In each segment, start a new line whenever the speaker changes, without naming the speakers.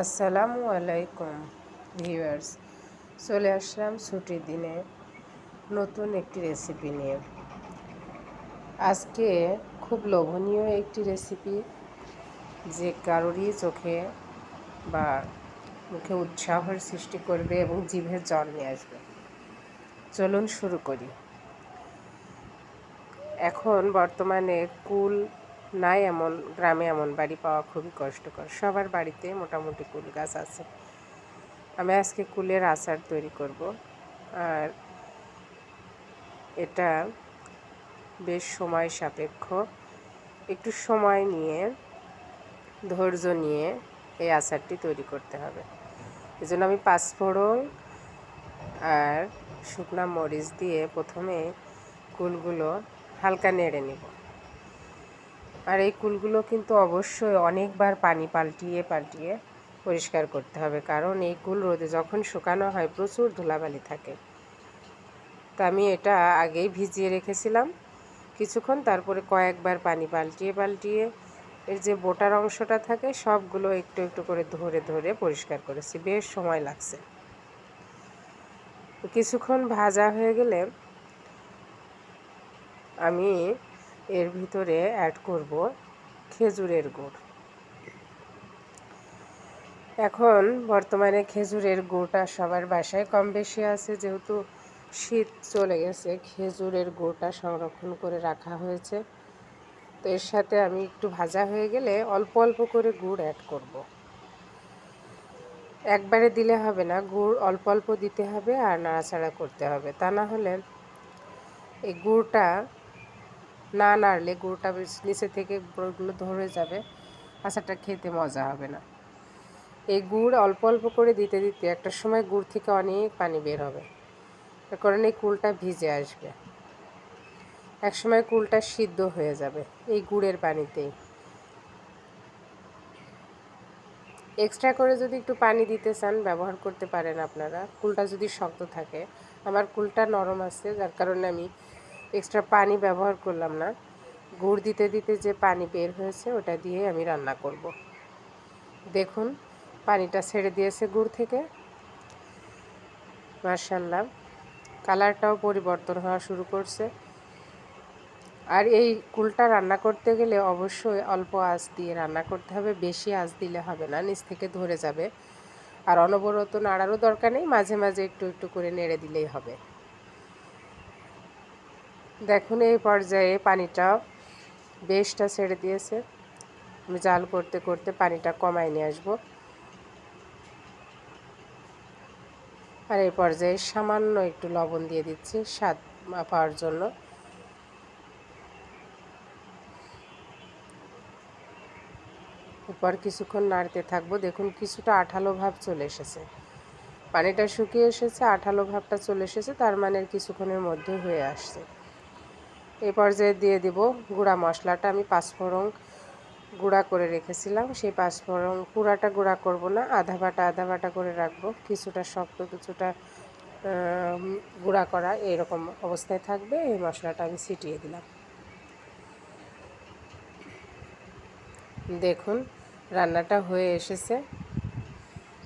আসসালামু আলাইকুম, ভিউয়ার্স। চলে আসলাম ছুটির দিনে নতুন একটি রেসিপি নিয়ে। আজকে খুব লোভনীয় একটি রেসিপি যে কারোরই চোখে বা মুখে উৎসাহের সৃষ্টি করবে এবং জিভের জল নিয়ে আসবে। চলুন শুরু করি। এখন বর্তমানে কুল নাই এমন, গ্রামে এমন বাড়ি পাওয়া খুবই কষ্টকর। সবার বাড়িতে মোটামুটি কুল গাছ আছে। আমি আজকে কুলের আচার তৈরি করব। আর এটা বেশ সময় সাপেক্ষ। একটু সময় নিয়ে, ধৈর্য নিয়ে এই আচারটি তৈরি করতে হবে। এই জন্য আমি পাঁচফোড়ন আর শুকনা মরিচ দিয়ে প্রথমে কুলগুলো হালকা নেড়ে নেব। আর এই কুলগুলো কিন্তু অবশ্যই অনেকবার পানি পাল্টিয়ে পাল্টিয়ে পরিষ্কার করতে হবে। কারণ এই কুল রোদে যখন শুকানো হয় প্রচুর ধুলাবালি থাকে। তা আমি এটা আগেই ভিজিয়ে রেখেছিলাম। কিছুক্ষণ তারপরে কয়েকবার পানি পাল্টিয়ে পাল্টিয়ে এর যে বোটার অংশটা থাকে সবগুলো একটু একটু করে ধরে ধরে পরিষ্কার করেছি। বেশ সময় লাগছে। কিছুক্ষণ ভাজা হয়ে গেলে আমি এর ভিতরে অ্যাড করব খেজুরের গুড়। এখন বর্তমানে খেজুরের গুড়টা সবার বাসায় কম বেশি আছে, যেহেতু শীত চলে গেছে, খেজুরের গুড়টা সংরক্ষণ করে রাখা হয়েছে। তো এর সাথে আমি একটু ভাজা হয়ে গেলে অল্প অল্প করে গুড় অ্যাড করব। একবারে দিলে হবে না, গুড় অল্প অল্প দিতে হবে আর নাড়াচাড়া করতে হবে। তা না হলে এই গুড়টা না নাড়লে গুড়টা নিচে থেকে গুঁড়োগুলো ধরে যাবে। আচারটা খেতে মজা হবে না। এই গুড় অল্প অল্প করে দিতে দিতে একটা সময় গুড় থেকে অনেক পানি বের হবে। তার কারণে এই কুলটা ভিজে আসবে। এক সময় কুলটা সিদ্ধ হয়ে যাবে এই গুড়ের পানিতেই এক্সট্রা করে যদি একটু পানি দিতে চান, ব্যবহার করতে পারেন আপনারা। কুলটা যদি শক্ত থাকে। আমার কুলটা নরম আছে, যার কারণে আমি এক্সট্রা পানি ব্যবহার করলাম না। গুড় দিতে দিতে যে পানি বের হয়েছে, ওটা দিয়ে আমি রান্না করব। দেখুন, পানিটা ছেড়ে দিয়েছে গুড় থেকে। মার্শাল্লাহ কালারটাও পরিবর্তন হওয়া শুরু করছে। আর এই কুলটা রান্না করতে গেলে অবশ্যই অল্প আঁচ দিয়ে রান্না করতে হবে, বেশি আঁচ দিলে হবে না, নিচ থেকে ধরে যাবে। আর অনবরত নাড়ারও দরকার নেই, মাঝে মাঝে একটু একটু করে নেড়ে দিলেই হবে। দেখুন এই পর্যায়ে পানিটা বেশটা ছেড়ে দিয়েছে। আমি জাল করতে করতে পানিটা কমায় নিয়ে আসব। আর এই পর্যায়ে সামান্য একটু লবণ দিয়ে দিচ্ছি স্বাদ পাওয়ার জন্য। এরপর কিছুক্ষণ নাড়তে থাকব। দেখুন কিছুটা আঠালো ভাব চলে এসেছে। পানিটা শুকিয়ে এসেছে, আঠালো ভাবটা চলে এসেছে, তার মানে কিছুক্ষণের মধ্যে হয়ে আসছে। এই পর্যায়ে দিয়ে দিব গুঁড়া মশলাটা। আমি পাঁচফোড়ন গুঁড়া করে রেখেছিলাম। সেই পাঁচফোড়ন পুরাটা গুঁড়া করব না, আধা বাটা আধা বাটা করে রাখব। কিছুটা শক্ত, কিছুটা গুঁড়া করা এরকম অবস্থায় থাকবে। এই মশলাটা আমি ছিটিয়ে দিলাম। দেখুন, রান্নাটা হয়ে এসেছে।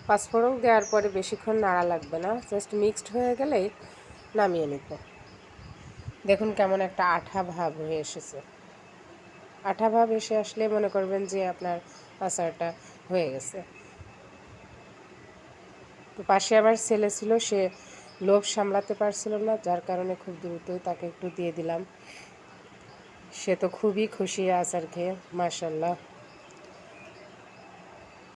পাঁচফোড়ন দেওয়ার পরে বেশিক্ষণ নাড়া লাগবে না। জাস্ট মিক্সড হয়ে গেলেই নামিয়ে নিব। দেখুন কেমন একটা আঠা ভাব হয়ে এসেছে। আঠা ভাব এসে আসলে মনে করবেন যে আপনার আচারটা হয়ে গেছে। তো পাশে আবার ছেলে ছিল, সে লোভ সামলাতে পারছিল না, যার কারণে খুব দ্রুতই তাকে একটু দিয়ে দিলাম। সে তো খুবই খুশি আচার খেয়ে মাসাল্লাহ